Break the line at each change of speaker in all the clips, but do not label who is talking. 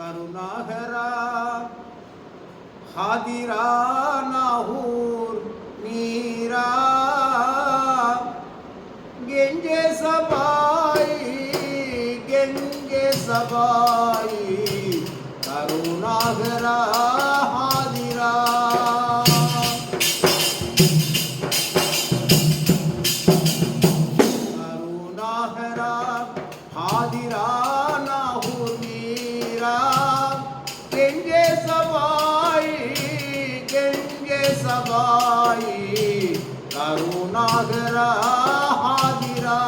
கருணாகரா. ஹாதிரா நாகூர் நீரா. கெஞ்சே சபாய் கெஞ்சே சபாய். கருணாகரா ஹாதிரா. கருணாகரா ஹாதிரா. सदाई करुणागर हाजिरा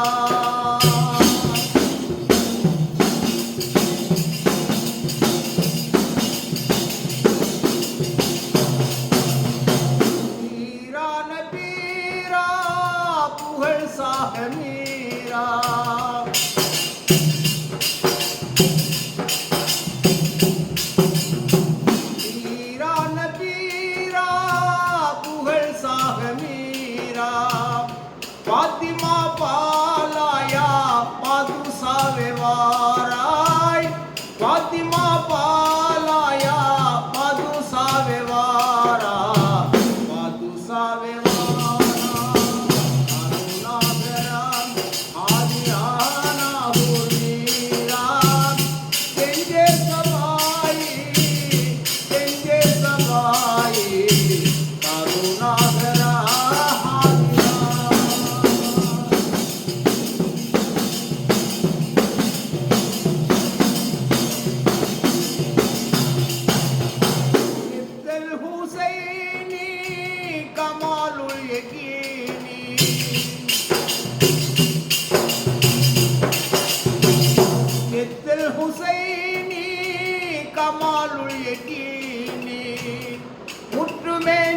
पीरा न पीरा पुहर साहमी साधु सावेवा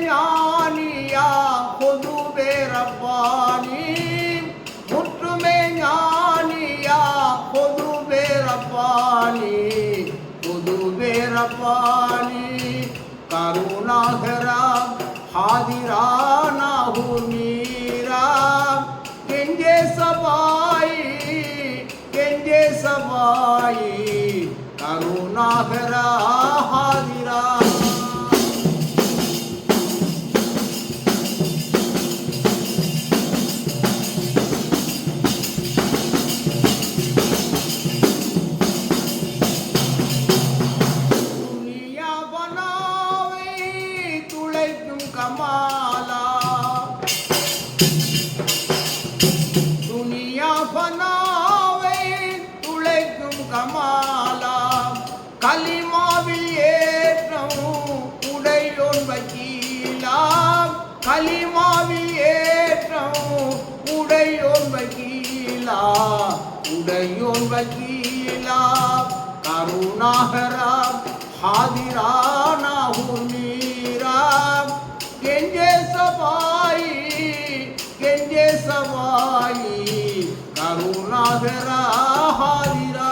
ஞானியா பொதுவே ரப்பானி முற்றுமே ஞானியா பொதுவே ரப்பானி பொதுவே ரப்பானி கருணாகரா ஹாதிரா மீரா கெஞ்சே சபாயி கெஞ்சே சபாயி கருணாகரா துளைக்கும் கமாலா துனியா பனாவை துளைக்கும் கமாலா. கலிமாவில் ஏற்றம் உடையோன் வக்கீலா. கலிமாவில் ஏற்றம் உடையோன் வக்கீலா. உடையோன் வக்கீலா. கருணாகரா ஹாதிரா. পাই করুণা ভেরা হারিরা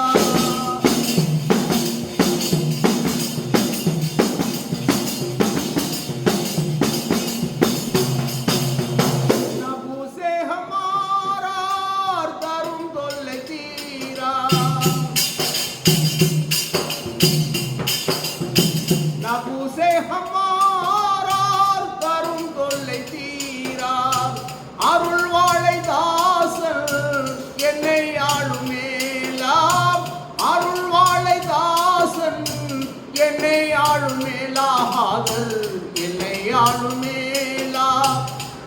I don't know. கருணாகர் என்னை ஆளுமேலா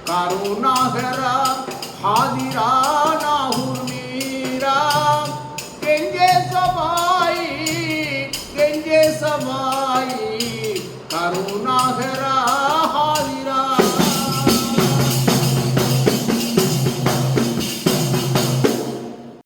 கருணாகரா ஹாதிரா நாகூர் மீரா. கெஞ்சே சபாயி கெஞ்சே சபாயி கருணா